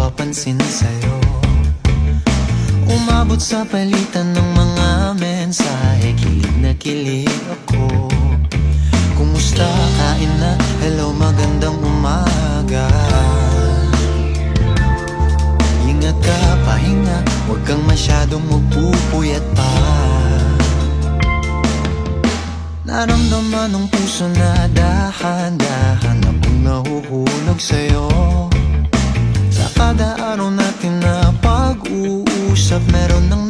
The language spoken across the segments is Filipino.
Nagpapapansin sa'yo. Umabot sa palitan ng mga mensahe Kilig na kilig ako. Kumusta, kain na, hello, magandang umaga. Ingat ka, pahinga, huwag kang masyadong magpupuyat pa. Naramdaman ng puso na dahan-dahan Akong nahuhulog sa'yo Araw natin na pag-uusap Meron nang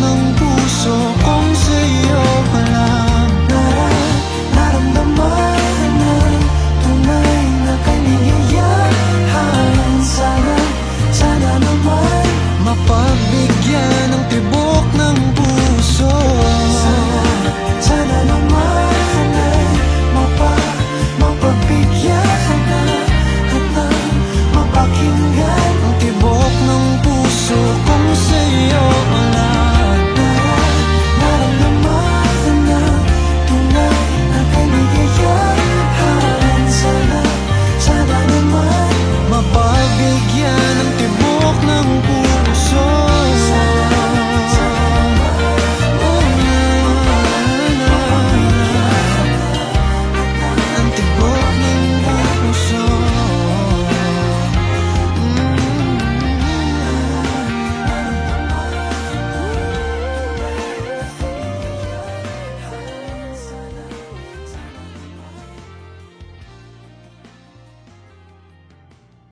能不说光